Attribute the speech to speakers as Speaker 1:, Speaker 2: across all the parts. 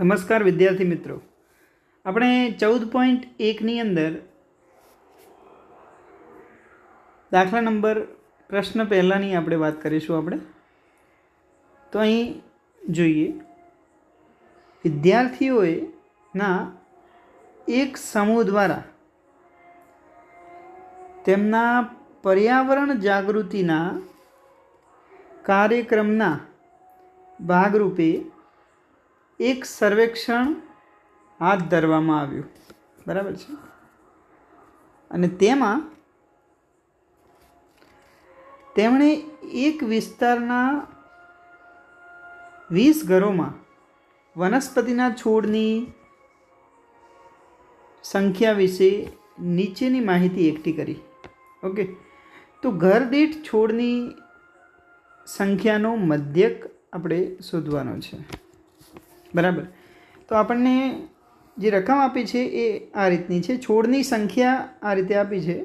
Speaker 1: નમસ્કાર વિદ્યાર્થી મિત્રો. આપણે ચૌદ પોઈન્ટ એકની અંદર દાખલા નંબર પ્રશ્ન પહેલાંની આપણે વાત કરીશું આપણે. તો અહીં જોઈએ, વિદ્યાર્થીઓએ ના એક સમૂહ દ્વારા તેમના પર્યાવરણ જાગૃતિના કાર્યક્રમના ભાગરૂપે એક સર્વેક્ષણ હાથ ધરવામાં આવ્યું. બરાબર છે? અને તેમાં તેમણે એક વિસ્તારના વીસ ઘરોમાં વનસ્પતિના છોડની સંખ્યા વિશે નીચેની માહિતી એકઠી કરી. ઓકે? તો ઘર દીઠ છોડની સંખ્યાનો મધ્યક આપણે શોધવાનો છે. બરાબર. તો આપણને જે રકમ આપી છે એ આ રીતની છે. છોડની સંખ્યા આ રીતે આપી છે.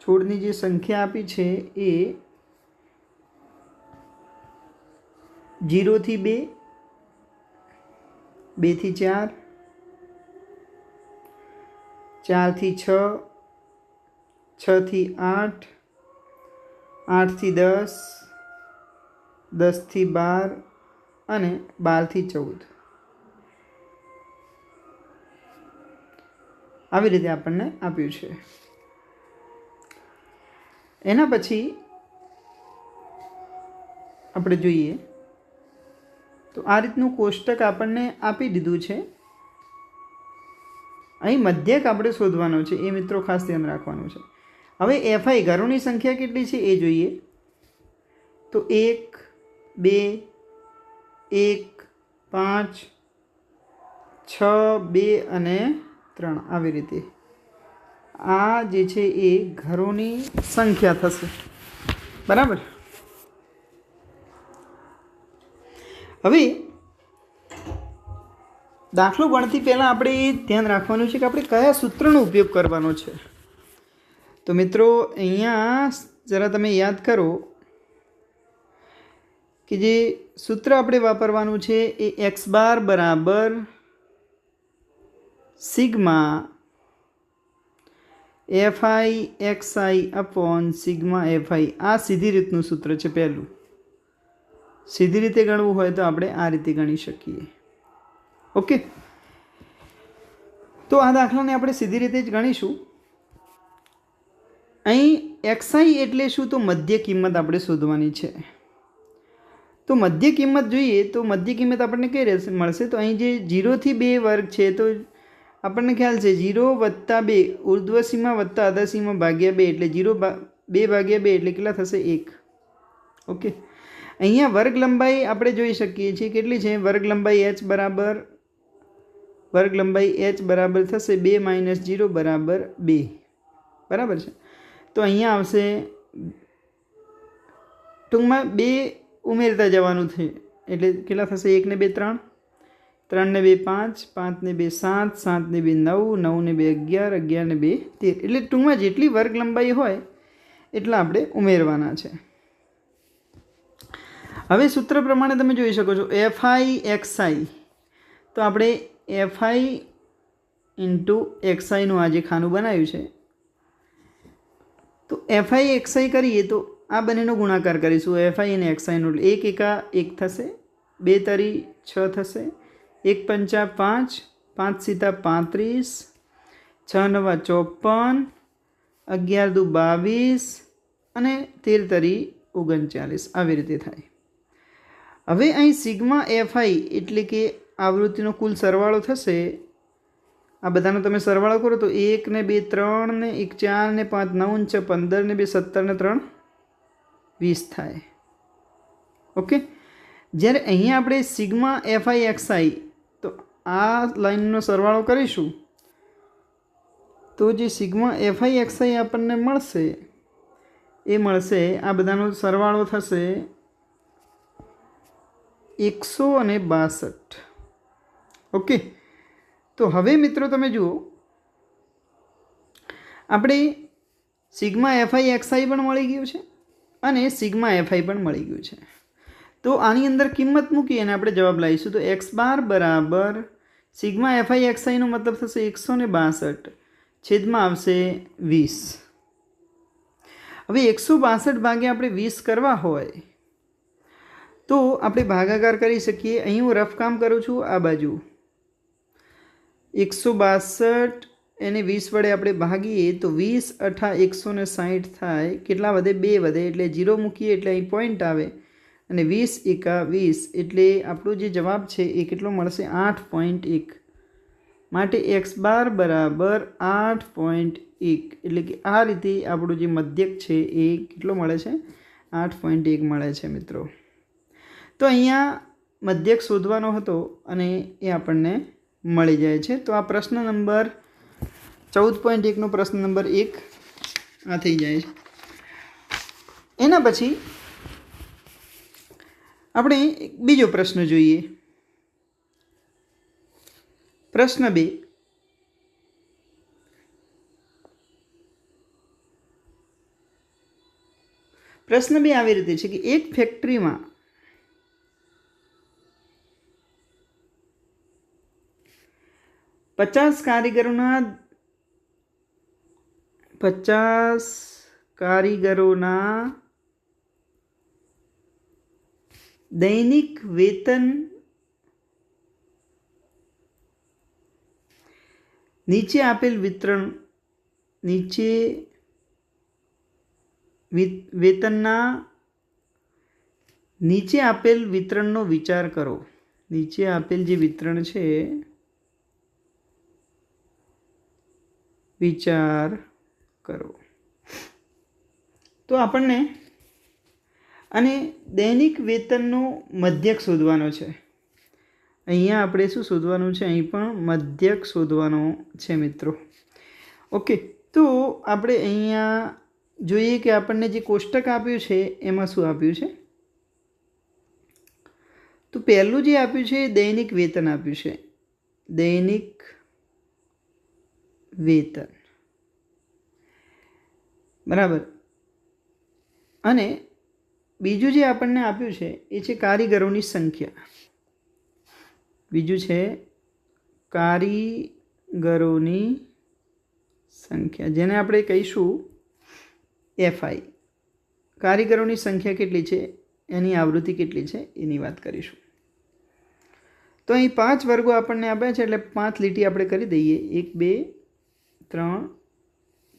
Speaker 1: છોડની જે સંખ્યા આપી છે એ જીરોથી બે બેથી ચાર ચારથી છ છથી આઠ આઠથી દસ દસથી બાર અને બારથી ચૌદ. આવી રીતે આપણને આપ્યું છે. એના પછી આપણે જોઈએ તો આ રીતનું કોષ્ટક આપણને આપી દીધું છે. અહીં મધ્યક આપણે શોધવાનો છે, એ મિત્રો ખાસ ધ્યાન રાખવાનું છે. હવે એફઆઈ ઘરોની સંખ્યા કેટલી છે એ જોઈએ. તો એક બે, એક, પાંચ, છ, બે અને ત્રણ આવી રીતે. આ જે છે એ ઘરોની સંખ્યા થશે. બરાબર? હવે દાખલો ગણતી પહેલાં આપણે એ ધ્યાન રાખવાનું છે કે આપણે કયા સૂત્રનો ઉપયોગ કરવાનો છે. તો મિત્રો, અહીંયા જરા તમે યાદ કરો કે જે સૂત્ર આપણે વાપરવાનું છે એ એક્સ બાર બરાબર sigma fi xi upon sigma fi આ સીધી રીતનું સૂત્ર છે પહેલું. સીધી રીતે ગણવું હોય તો આપણે આ રીતે ગણી શકીએ. ઓકે? તો આ દાખલાને આપણે સીધી રીતે જ ગણીશું. અહીં એક્સઆઈ એટલે શું? તો મધ્ય કિંમત આપણે શોધવાની છે. તો મધ્ય કિંમત જોઈએ તો મધ્ય કિંમત આપણને કઈ મળશે? તો અહીં જે જીરોથી બે વર્ગ છે, તો આપણને ખ્યાલ છે જીરો વત્તા બે, ઉર્ધ્વસીમા વત્તા અધસીમા ભાગ્યા બે, એટલે જીરો બે ભાગ્યા બે, એટલે કેટલા થશે? એક. ઓકે? અહીંયા વર્ગ લંબાઈ આપણે જોઈ શકીએ છીએ કેટલી છે? વર્ગ લંબાઈ એચ બરાબર, વર્ગ લંબાઈ એચ બરાબર થશે બે માઇનસ જીરો બરાબર બે. બરાબર છે? તો અહીંયા આવશે, ટૂંકમાં બે ઉમેરતા જવાનું છે. એટલે કેટલા થશે? એકને બે ત્રણ? ત્રણને બે પાંચ પાંચને બે સાત સાતને બે નવ નવને બે અગિયાર અગિયારને બે તેર. એટલે ટૂંકમાં જેટલી વર્ગ લંબાઈ હોય, એટલા આપણે ઉમેરવાના છે. હવે સૂત્ર પ્રમાણે તમે જોઈ શકો છો. એફઆઈ એક્સઆઈ તો આપણે એફઆઈ ઇન્ટુ એક્સઆઈનું આ જે ખાનું બનાવ્યું છે. તો એફઆઈ એક્સઆઈ કરીએ તો આ બંનેનો ગુણાકાર કરીશું. એફઆઈ અને એક્સઆઈનો એક એકા એક થશે, બે તરી છ થશે, એક પંચા પાંચ પાંચ સીતા પાંત્રીસ, છ નવા ચોપન, અગિયાર દુ બાવીસ, અને તેર તરી ઓગણચાલીસ. આવી રીતે થાય. હવે અહીં સિગ્મા એફઆઈ એટલે કે આવૃત્તિનો કુલ સરવાળો થશે. આ બધાનો તમે સરવાળો કરો તો એક ને બે ત્રણ ને એક ચાર ને પાંચ નવ છ પંદર ને બે સત્તર ને ત્રણ વીસ થાય. ઓકે? જ્યારે અહીંયા આપણે સિગ્મા એફઆઈ એક્સઆઈ તો આ લાઈનનો સરવાળો કરીશું. તો જે સિગ્મા એફઆઈ એક્સઆઈ આપણને મળશે, એ મળશે, આ બધાનો સરવાળો થશે એકસો અને બાસઠ. ઓકે? તો હવે મિત્રો તમે જુઓ, આપણે સિગ્મા એફઆઈ એક્સઆઈ પણ મળી ગયું છે. અને સિગ્મા એફઆઈ પણ મળી ગયું છે. તો આની અંદર કિંમત મૂકી અને આપણે જવાબ લાવીશું. તો એક્સ બાર બરાબર સિગ્મા એફઆઈ એક્સઆઈનો મતલબ થશે એકસો ને બાસઠ છેદમાં આવશે વીસ. હવે એકસો બાસઠ ભાગે આપણે વીસ કરવા હોય તો આપણે ભાગાકાર કરી શકીએ. અહીં હું રફ કામ કરું છું. આ બાજુ એકસો બાસઠ એને વીસ વડે આપણે ભાગીએ તો વીસ અઠા એકસો ને સાહીઠ થાય. કેટલા વધે? બે વધે. એટલે જીરો મૂકીએ એટલે અહીં પોઈન્ટ આવે. અને વીસ એકા વીસ એટલે આપણો જે જવાબ છે એ કેટલો મળશે? આઠ પોઈન્ટ એક. માટે એક્સ બાર બરાબર આઠ પોઈન્ટ એક. એટલે કે આ રીતે આપણું જે મધ્યક છે એ કેટલો મળે છે? આઠ પોઈન્ટ એક મળે છે મિત્રો. તો અહીંયા મધ્યક શોધવાનો હતો અને એ આપણને મળી જાય છે. તો આ પ્રશ્ન નંબર ચૌદ પોઈન્ટ એકનો પ્રશ્ન નંબર એક આ થઈ જાય છે. એના પછી આપણે બીજો પ્રશ્ન જોઈએ. પ્રશ્ન બે. પ્રશ્ન બે આવી રીતે છે કે એક ફેક્ટરીમાં પચાસ કારીગરોના પચાસ કારીગરોના દૈનિક વેતન નીચે આપેલ વિતરણ, નીચે વેતનના, નીચે આપેલ વિતરણનો વિચાર કરો. નીચે આપેલ જે વિતરણ છે, વિચાર કરો તો આપણને અને દૈનિક વેતનનો મધ્યક શોધવાનો છે. અહીંયા આપણે શું શોધવાનું છે? અહીં પણ મધ્યક શોધવાનો છે મિત્રો. ઓકે તો આપણે અહીંયા જોઈએ કે આપણને જે કોષ્ટક આપ્યું છે, એમાં શું આપ્યું છે? તો પહેલું જે આપ્યું છે, એ દૈનિક વેતન આપ્યું છે. દૈનિક વેતન. બરાબર? અને બીજું જે આપણને આપ્યું છે, એ છે કારીગરોની સંખ્યા. બીજું છે કારીગરોની સંખ્યા. જેને આપણે કહીશું એફઆઈ કારીગરોની સંખ્યા કેટલી છે, એની આવૃત્તિ કેટલી છે, એની વાત કરીશું. તો અહીં પાંચ વર્ગો આપણને આપ્યા છે, એટલે પાંચ લીટી આપણે કરી દઈએ. એક, બે, ત્રણ,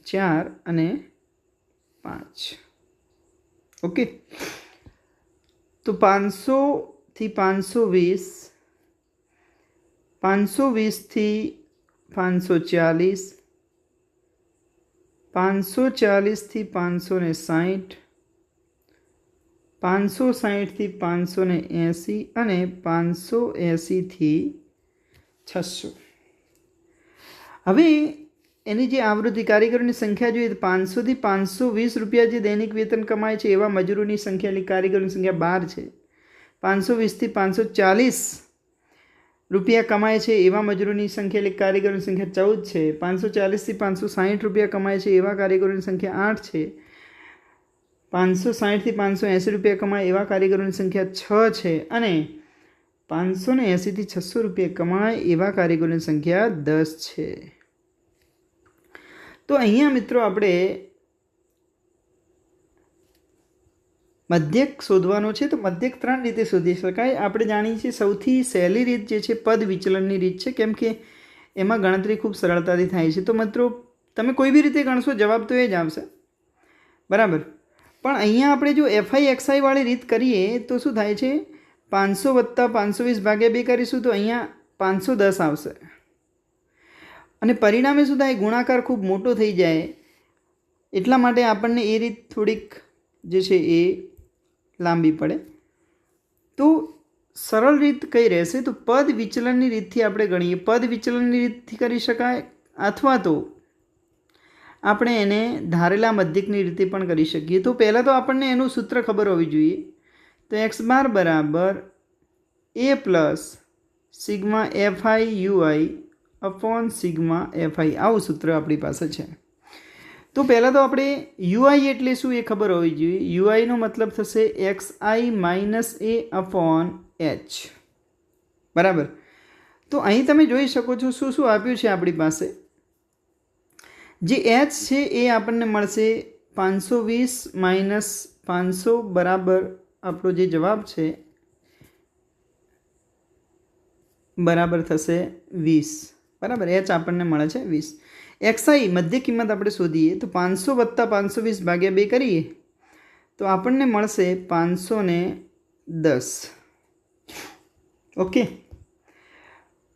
Speaker 1: ચાર અને પાંચ. ઓકે તો પાંચસોથી પાંચસો વીસ, પાંચસો વીસથી પાંચસો ચાલીસ, પાંચસો ચાલીસથી પાંચસો ને સાહીઠ પાંચસો સાહીઠથી પાંચસો ને એંસી અને પાંચસો એંસીથી છસો. હવે એની જે આવૃત્તિ કારીગરોની સંખ્યા જોઈએ તો પાંચસોથી પાંચસો વીસ રૂપિયા જે દૈનિક વેતન કમાય છે એવા મજૂરોની સંખ્યા એટલે કારીગરોની સંખ્યા બાર છે. પાંચસો વીસથી પાંચસો ચાલીસ રૂપિયા કમાય છે એવા મજૂરોની સંખ્યા એટલે કારીગરોની સંખ્યા ચૌદ છે. પાંચસો ચાલીસથી પાંચસો સાહીઠ રૂપિયા કમાય છે એવા કારીગરોની સંખ્યા આઠ છે. પાંચસો સાહીઠથી પાંચસો એંસી રૂપિયા કમાય એવા કારીગરોની સંખ્યા છ છે અને પાંચસો ને એંસીથી છસો રૂપિયા કમાય એવા કારીગરોની સંખ્યા દસ છે. તો અહીંયા મિત્રો આપણે મધ્યક શોધવાનો છે. તો મધ્યક ત્રણ રીતે શોધી શકાય. આપણે જાણીએ છીએ સૌથી સહેલી રીત જે છે પદ વિચલનની રીત છે. કેમ કે એમાં ગણતરી ખૂબ સરળતાથી થાય છે. તો મિત્રો, તમે કોઈ બી રીતે ગણશો, જવાબ તો એ જ આવશે. બરાબર? પણ અહીંયા આપણે જો એફઆઈ એક્સઆઈવાળી રીત કરીએ, તો શું થાય છે? પાંચસો વત્તા પાંચસો વીસ ભાગ્યા બે કરીશું, તો અહીંયા પાંચસો દસ આવશે. અને પરિણામે શું થાય ગુણાકાર ખૂબ મોટો થઈ જાય, એટલા માટે આપણને એ રીત થોડીક જે છે એ લાંબી પડે. તો સરળ રીત કઈ રહેશે? તો પદ વિચલનની રીતથી આપણે ગણીએ. પદ વિચલનની રીતથી કરી શકાય અથવા તો આપણે એને ધારેલા મધ્યકની રીતે પણ કરી શકીએ. તો પહેલાં તો આપણને એનું સૂત્ર ખબર હોવી જોઈએ. તો એક્સ બાર બરાબર A plus sigma fi ui upon sigma fi આવું સૂત્ર આપણી પાસે છે. તો પહેલાં તો આપણે યુઆઈ એટલે શું એ ખબર હોવી જોઈએ. યુઆઈનો મતલબ થશે x i minus A upon h. બરાબર? તો અહીં તમે જોઈ શકો છો શું શું આપ્યું છે આપણી પાસે. જે એચ છે એ આપણને મળશે પાંચસો વીસ માઇનસ પાંચસો બરાબર આપણો જે જવાબ છે, બરાબર થશે વીસ. બરાબર એચ આપણને મળે છે વીસ. એક્સઆઈ મધ્ય કિંમત આપણે શોધીએ, તો પાંચસો વત્તા પાંચસો વીસ ભાગ્યા બે કરીએ, તો આપણને મળશે પાંચસો ને દસ. ઓકે?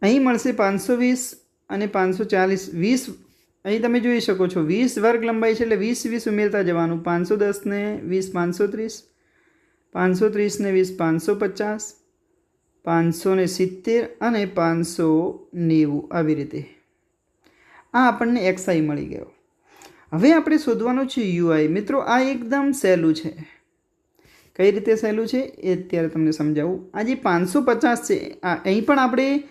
Speaker 1: અહીં મળશે પાંચસો વીસ અને પાંચસો ચાલીસ. વીસ, અહીં તમે જોઈ શકો છો, વીસ વર્ગ લંબાઈ છે એટલે વીસ વીસ ઉમેરતા જવાનું. પાંચસો દસને વીસ, પાંચસો ત્રીસ. પાંચસો ત્રીસને વીસ, પાંચસો પચાસ. પાંચસો ને સિત્તેર અને પાંચસો નેવું આવી રીતે. આ આપણને એક્સઆઈ મળી ગયો. હવે આપણે શોધવાનું છે યુઆઈ મિત્રો, આ એકદમ સહેલું છે. કઈ રીતે સહેલું છે? એ અત્યારે તમને સમજાવું. આ જે પાંચસો પચાસ છે અહીં પણ આપણે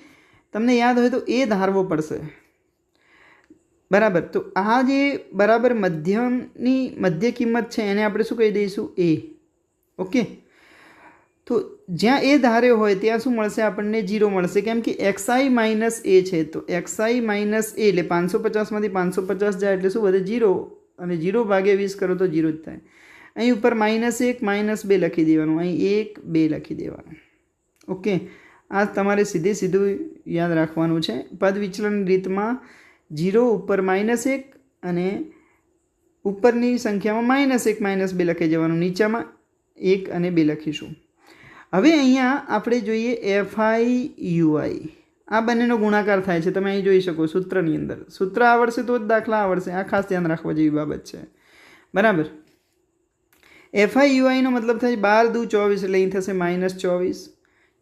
Speaker 1: તમને યાદ હોય તો એ ધારવો પડશે. બરાબર. તો આ જે બરાબર મધ્યમની મધ્ય કિંમત છે, એને આપણે શું કહી દઈશું? A okay? તો જ્યાં એ ધાર્યો હોય ત્યાં શું મળશે આપણને? જીરો મળશે. કેમ કે એક્સઆઈ માઇનસ એ છે. તો એક્સઆઈ માઇનસ એ એટલે પાંચસો પચાસમાંથી પાંચસો પચાસ જાય એટલે શું વધે? જીરો અને જીરો ભાગે વીસ કરો તો જીરો જ થાય. અહીં ઉપર માઇનસ એક માઇનસ બે લખી દેવાનું. અહીં એક, બે લખી દેવાનું. ઓકે? આ તમારે સીધે સીધું યાદ રાખવાનું છે. પદ વિચલન રીતમાં જીરો ઉપર માઇનસ એક અને ઉપરની સંખ્યામાં માઇનસ એક માઇનસ બે લખી જવાનું નીચામાં એક અને બે લખીશું. હવે અહીંયા આપણે જોઈએ એફઆઈ યુઆઈ આ બંનેનો ગુણાકાર થાય છે. તમે અહીં જોઈ શકો સૂત્રની અંદર. સૂત્ર આવડશે તો જ દાખલા આવડશે આ ખાસ ધ્યાન રાખવા જેવી બાબત છે. બરાબર? એફઆઈ યુઆઈનો મતલબ થાય બાર દુ ચોવીસ એટલે અહીં થશે માઇનસ ચોવીસ.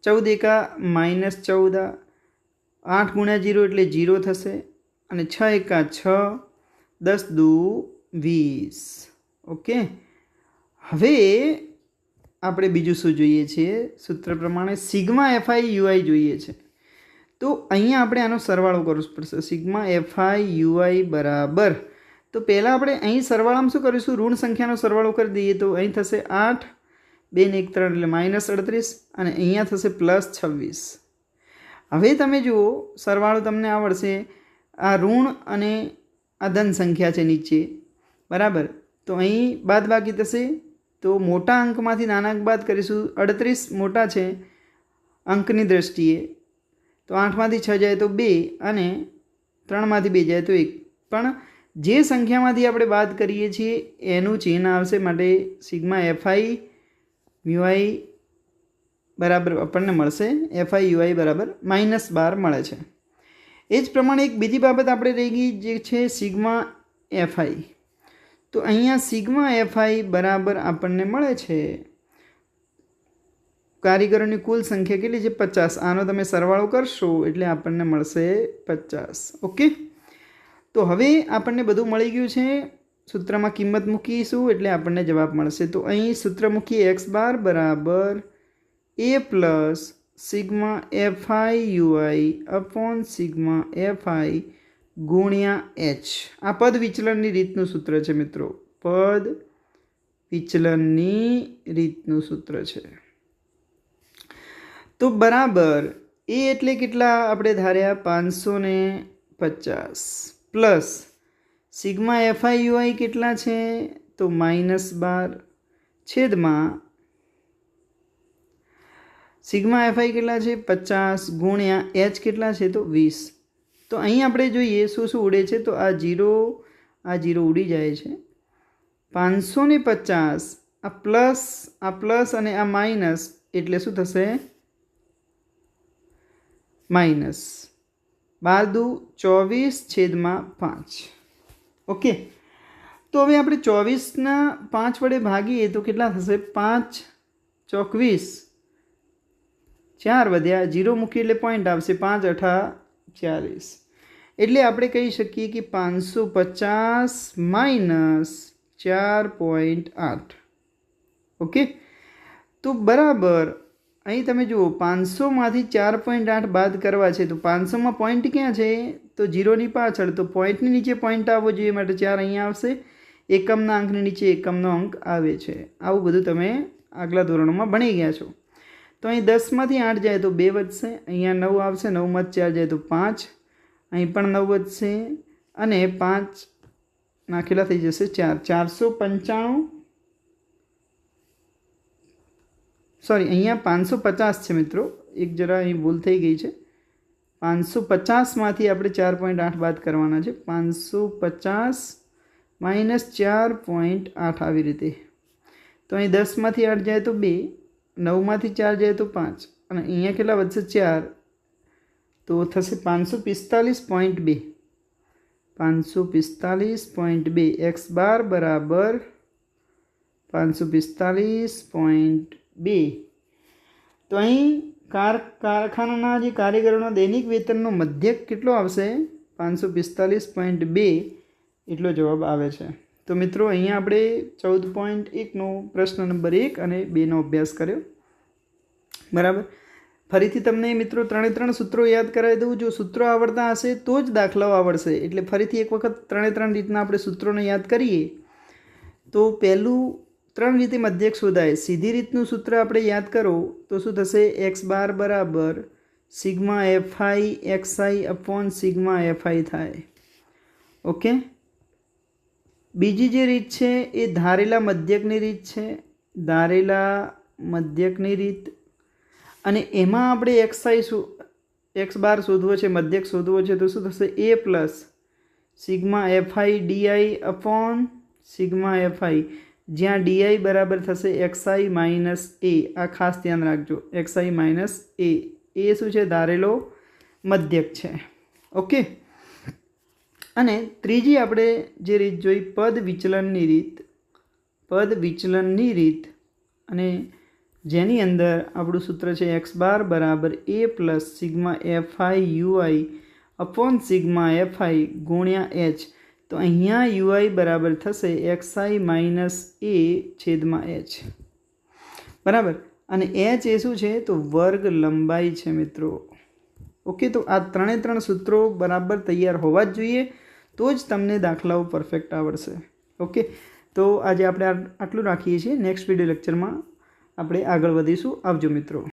Speaker 1: ચૌદ એકા માઇનસ ચૌદ. આઠ ગુણ્યા જીરો એટલે જીરો થશે. અને છ એકા છ, દસ દુ વીસ. ઓકે? હવે આપણે બીજું શું જોઈએ છીએ સૂત્ર પ્રમાણે સિગ્મા એફઆઈ યુઆઈ જોઈએ છે. તો અહીંયા આપણે આનો સરવાળો કરવો પડશે. સિગ્મા એફઆઈ યુઆઈ બરાબર. તો પહેલાં આપણે અહીં સરવાળામાં શું કરીશું? ઋણ સંખ્યાનો સરવાળો કરી દઈએ તો અહીં થશે આઠ, બે ને એક ત્રણ એટલે માઇનસ અડત્રીસ અને અહીંયા થશે પ્લસ છવ્વીસ. હવે તમે જુઓ, સરવાળો તમને આવડશે. આ ઋણ અને આ ધન સંખ્યા છે નીચે. બરાબર? તો અહીં બાદ બાકી થશે. તો મોટા અંકમાંથી નાના અંક બાદ કરીશું. અડત્રીસ મોટા છે અંકની દ્રષ્ટિએ. તો આઠમાંથી છ જાય તો બે અને ત્રણમાંથી બે જાય તો એક. પણ જે સંખ્યામાંથી આપણે બાદ કરીએ છીએ, એનું ચિહ્ન આવશે માટે સિગ્મા એફઆઈ યુઆઈ બરાબર આપણને મળશે. એફઆઈ યુઆઈ બરાબર માઇનસ બાર મળે છે. એ જ પ્રમાણે એક બીજી બાબત આપણે રહી ગઈ જે છે સિગ્મા એફઆઈ. તો અહીંયા સિગ્મા એફઆઈ બરાબર આપણને મળે છે. કારીગરોની કુલ સંખ્યા કેટલી છે? પચાસ. આનો તમે સરવાળો કરશો એટલે આપણને મળશે પચાસ. ઓકે? તો હવે આપણને બધું મળી ગયું છે. સૂત્રમાં કિંમત મૂકીશું એટલે આપણને જવાબ મળશે. તો અહીં સૂત્ર મૂકીએ એક્સ બાર બરાબર A plus sigma fi ui upon sigma fi ગુણ્યા એચ. આ પદ વિચલનની રીતનું સૂત્ર છે મિત્રો. પદ વિચલનની રીતનું સૂત્ર છે. તો બરાબર, એ એટલે કેટલા આપણે ધાર્યા? પાંચસો ને પચાસ. પ્લસ સિગ્મા એફઆઈ યુઆઈ કેટલા છે? તો માઇનસ બાર. છેદમાં સિગ્મા એફઆઈ કેટલા છે? પચાસ ગુણ્યા એચ કેટલા છે? તો વીસ. તો અહીં આપણે જોઈએ શું શું ઉડે છે, તો આ જીરો આ જીરો ઉડી જાય છે. પાંચસો ને પચાસ, આ પ્લસ આ પ્લસ અને આ માઇનસ, એટલે શું થશે? માઇનસ. બાર દુ ચોવીસ છેદમાં પાંચ. ઓકે. તો હવે આપણે ચોવીસના પાંચ વડે ભાગીએ તો કેટલા થશે? પાંચ ચોકવીસ ચાર વધ્યા, જીરો મૂકીએ એટલે પોઈન્ટ આવશે પાંચ અઠા ચાલીસ. એટલે આપણે કહી શકીએ કે પાંચસો પચાસ માઇનસ ચાર પોઈન્ટ આઠ. ઓકે? તો બરાબર, અહીં તમે જુઓ પાંચસોમાંથી ચાર પોઈન્ટ આઠ બાદ કરવા છે, તો પાંચસોમાં પોઈન્ટ ક્યાં છે? તો જીરોની પાછળ, તો પોઈન્ટની નીચે પોઈન્ટ આવવો જોઈએ, માટે ચાર અહીંયા આવશે. એકમના અંકની નીચે એકમનો અંક આવે છે. આવું બધું તમે આગલા ધોરણોમાં ભણી ગયા છો. તો અહીં દસમાંથી આઠ જાય તો બે વધશે, અહીંયા નવ આવશે નવમાં ચાર જાય તો પાંચ, અહીં પણ નવ વધશે, અને પાંચ નાખેલા થઈ જશે ચાર. ચારસો પંચાણું, સોરી, અહીંયા પાંચસો પચાસ છે મિત્રો. એક જરા અહીં ભૂલ થઈ ગઈ છે. પાંચસો પચાસમાંથી આપણે ચાર પોઈન્ટ આઠ બાદ કરવાના છે. પાંચસો પચાસ માઇનસ ચાર પોઈન્ટ આઠ આવી રીતે. તો અહીં દસમાંથી આઠ જાય તો બે. નવમાંથી ચાર જાય તો પાંચ. અને અહીંયા કેટલા વધશે? ચાર. તો થશે પાંચસો પિસ્તાલીસ પોઈન્ટ બે. પાંચસો પિસ્તાલીસ પોઈન્ટ બે. એક્સ બાર બરાબર પાંચસો પિસ્તાલીસ પોઈન્ટ બે. તો અહીં કાર, કારખાનાના જે કારીગરોના દૈનિક વેતનનો મધ્યક કેટલો આવશે? પાંચસો પિસ્તાલીસ પોઈન્ટ બે. એટલો જવાબ આવે છે. તો મિત્રો, અહીંયા આપણે ચૌદ પોઈન્ટ એકનો પ્રશ્ન નંબર એક અને બેનો અભ્યાસ કર્યો. બરાબર? ફરીથી તમને મિત્રો ત્રણે ત્રણ સૂત્રો યાદ કરાવી દઉં. જો સૂત્રો આવડતા હશે તો જ દાખલાઓ આવડશે. એટલે ફરીથી એક વખત ત્રણે ત્રણ રીતના આપણે સૂત્રોને યાદ કરીએ. તો પહેલું, ત્રણ રીતે મધ્યક શોધાય. સીધી રીતનું સૂત્ર આપણે યાદ કરો તો શું થશે? એક્સ બાર બરાબર sigma fi xi upon sigma fi થાય. ઓકે? બીજી જે રીત છે એ ધારેલા મધ્યકની રીત છે, ધારેલા મધ્યકની રીત. અને એમાં આપણે એક્સઆઈ શું એક્સ બાર શોધવો છે, મધ્યક શોધવો છે, તો શું થશે? A plus sigma fi di upon sigma fi જ્યાં ડીઆઈ બરાબર થશે એક્સઆઈ માઇનસ એ આ ખાસ ધ્યાન રાખજો એક્સઆઈ માઇનસ એ એ શું છે? ધારેલો મધ્યક છે. ઓકે? અને ત્રીજી આપણે જે રીત જોઈ, પદ વિચલનની રીત, પદ વિચલનની રીત, અને જેની અંદર આપણું સૂત્ર છે એક્સ બાર બરાબર A plus sigma fi ui upon sigma fi ગુણ્યા એચ. તો અહીંયા યુઆઈ બરાબર થશે એક્સઆઈ માઇનસ એ છેદમાં એચ. બરાબર? અને એચ એ શું છે? તો વર્ગ લંબાઈ છે મિત્રો. ઓકે, તો આ ત્રણે ત્રણ સૂત્રો બરાબર તૈયાર હોવા જ જોઈએ. તો જ તમને દાખલાઓ પરફેક્ટ આવડશે. ઓકે તો આજે આપણે આટલું રાખીએ છીએ. નેક્સ્ટ વીડિયો લેક્ચરમાં આપણે આગળ વધીશું. આવજો મિત્રો.